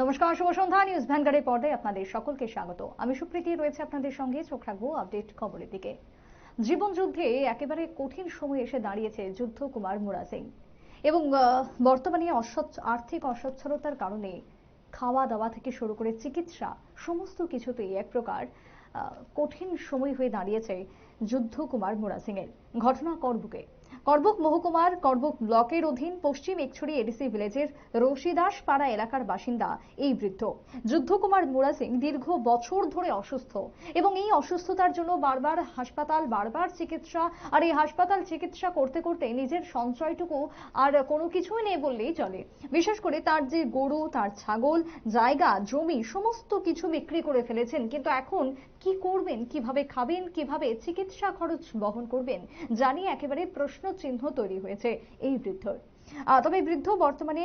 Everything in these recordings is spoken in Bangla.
নমস্কার, শুভ সন্ধ্যা। নিউজ ভ্যানগার্ডের পর্দায় আপনাদের সকলকে স্বাগত। আমি সুপ্রীতি, রয়েছে আপনাদের সঙ্গে চোখ রাখব আপডেট খবরের দিকে। জীবন যুদ্ধে একেবারে কঠিন সময় এসে দাঁড়িয়েছে যুদ্ধ কুমার মুরা সিং এবং বর্তমানে অস্বচ্ছ, আর্থিক অসচ্ছলতার কারণে খাওয়া দাওয়া থেকে শুরু করে চিকিৎসা, সমস্ত কিছুতেই এক প্রকার কঠিন সময় হয়ে দাঁড়িয়েছে যুদ্ধ কুমার মুরা এর ঘটনা করবুকে করবুক মহকুমার করবুক ব্লকের অধীন পশ্চিম একছড়ি এডিসি ভিলেজের রশিদাস পাড়া এলাকার বাসিন্দা এই বৃদ্ধ। যুদ্ধকুমার মুরা সিং দীর্ঘ বছর ধরে অসুস্থ এবং এই অসুস্থতার জন্য বারবার হাসপাতাল, বারবার চিকিৎসা আর এই হাসপাতাল চিকিৎসা করতে করতে নিজের সঞ্চয়টুকু আর কোনো কিছুই নেই বললেই চলে। বিশেষ করে তার যে গরু, তার ছাগল, জায়গা, জমি সমস্ত কিছু বিক্রি করে ফেলেছেন। কিন্তু এখন কি করবেন, কীভাবে খাবেন, কীভাবে চিকিৎসা খরচ বহন করবেন, জানিয়ে একেবারে প্রশ্ন চিহ্ন তৈরি হয়েছে এই বৃদ্ধর। তবে বৃদ্ধ বর্তমানে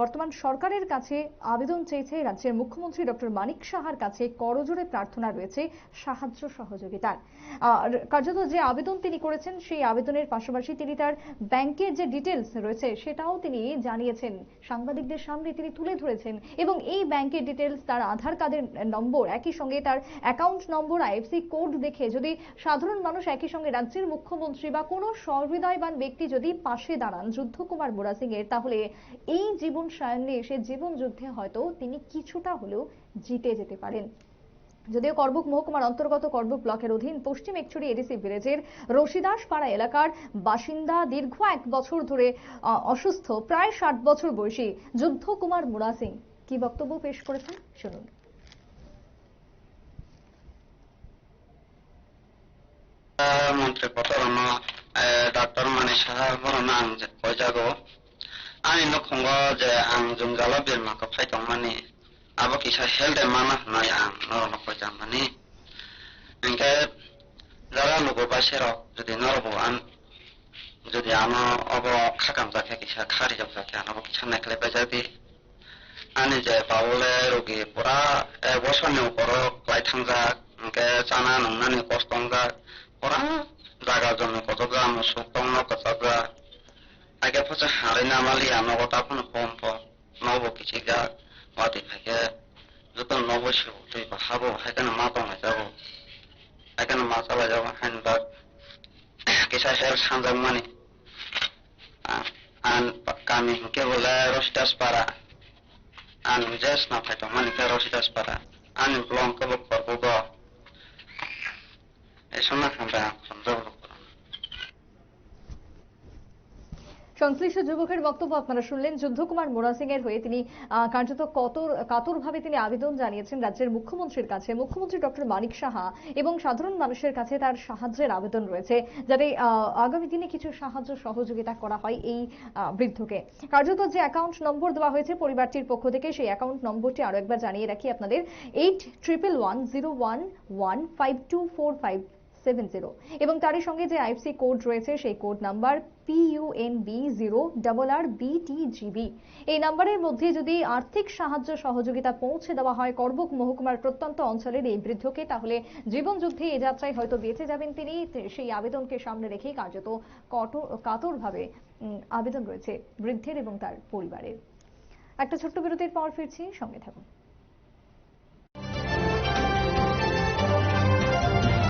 বর্তমান সরকারের কাছে আবেদন চেয়েছে রাজ্যের মুখ্যমন্ত্রী ডক্টর মানিক সাহার কাছে করজোড়ে প্রার্থনা রয়েছে সাহায্য সহযোগিতার। কার্যত যে আবেদন তিনি করেছেন, সেই আবেদনের পাশাপাশি তিনি তার ব্যাংকের যে ডিটেলস রয়েছে, সেটাও তিনি জানিয়েছেন। সাংবাদিকদের সামনে তিনি তুলে ধরেছেন এবং এই ব্যাংকের ডিটেলস তার আধার কার্ডের নম্বর, একই সঙ্গে তার অ্যাকাউন্ট নম্বর, আইএফসি কোড দেখে যদি সাধারণ মানুষ একই সঙ্গে রাজ্যের মুখ্যমন্ত্রী বা কোনো সহৃদয়বান ব্যক্তি যদি পাশে দাঁড়ান, যুদ্ধকুমার বোরা সিং এর, তাহলে এই জীবন সায়নে এসে জীবন যুদ্ধে হয়তো তিনি কিছুটা হলেও জিতে যেতে পারেন। যদিও করবুক মহকুমার অন্তর্গত করবুক ব্লকের অধীন পশ্চিম একছড়ি এডিসি ভিলেজের রশিদাস পাড়া এলাকার বাসিন্দা দীর্ঘ এক বছর ধরে অসুস্থ, প্রায় ষাট বছর বয়সী যুদ্ধকুমার মুরা সিং কি বক্তব্য পেশ করেছেন? শুনুন। পটরম ডাক্তার মানে সাধারণ আং যে আং জুঙ্গালো বিরমাকে ফাইতং মানে। আবো কিসা হেলদে মানা হনাই আং নরম মানে। ইনকে যারা লোকো বাইসেরক যদি নরবো আন, যদি আনো অব খাকাম যাকে কিসা খারি যাব যাকে আনব কিসা নেকলে বেজাবি আনি যে বাউলে রোগী পুরা বছরনি উপর পুরা জাগা জমি কত যা মুসুক দং নকজাক আগে ফসে হারি নামালি আনগো তাপন পম্প নব কিছু যাক মাটি ফাইকে যত নব শিব তুই হাবো হাইখানে মা দংনাই যাব? হাইখানে মা চালাই যাব হাইনবা কিসা হেল সানজাক মানি? আন kami ke bola rostas para an jes na phaito mani ke rostas para an blong ke bok par bogo e sona সংশ্লিষ্ট যুবকের বক্তব্য আপনারা শুনলেন। যুদ্ধকুমার মোরা সিং এর হয়ে তিনি কার্যত কতর, কাতরভাবে তিনি আবেদন জানিয়েছেন রাজ্যের মুখ্যমন্ত্রীর কাছে। মুখ্যমন্ত্রী ডক্টর মানিক সাহা এবং সাধারণ মানুষের কাছে তার সাহায্যের আবেদন রয়েছে, যাতে আগামী দিনে কিছু সাহায্য সহযোগিতা করা হয় এই বৃদ্ধকে। কার্যত যে অ্যাকাউন্ট নম্বর দেওয়া হয়েছে পরিবারটির পক্ষ থেকে, সেই অ্যাকাউন্ট নম্বরটি আরও একবার জানিয়ে রাখি আপনাদের। Eight triple one zero one one five two four five seven zero এবং তারই সঙ্গে যে আইএফসি কোড রয়েছে সেই code number PUNB zero double R BTGB এই নাম্বারের মধ্যে যদি আর্থিক সাহায্য সহযোগিতা পৌঁছে দেওয়া হয় করবুক মহকুমার প্রত্যন্ত অঞ্চলের এই বৃদ্ধকে তাহলে জীবন যুদ্ধে এ যাত্রায় হয়তো বেঁচে যাবেন তিনি সেই আবেদনকে সামনে রেখেই কার্যত কাতরভাবে আবেদন রয়েছে বৃদ্ধের এবং তার পরিবারের একটা ছোট্ট বিরতির পর ফিরছি সঙ্গে থাকুন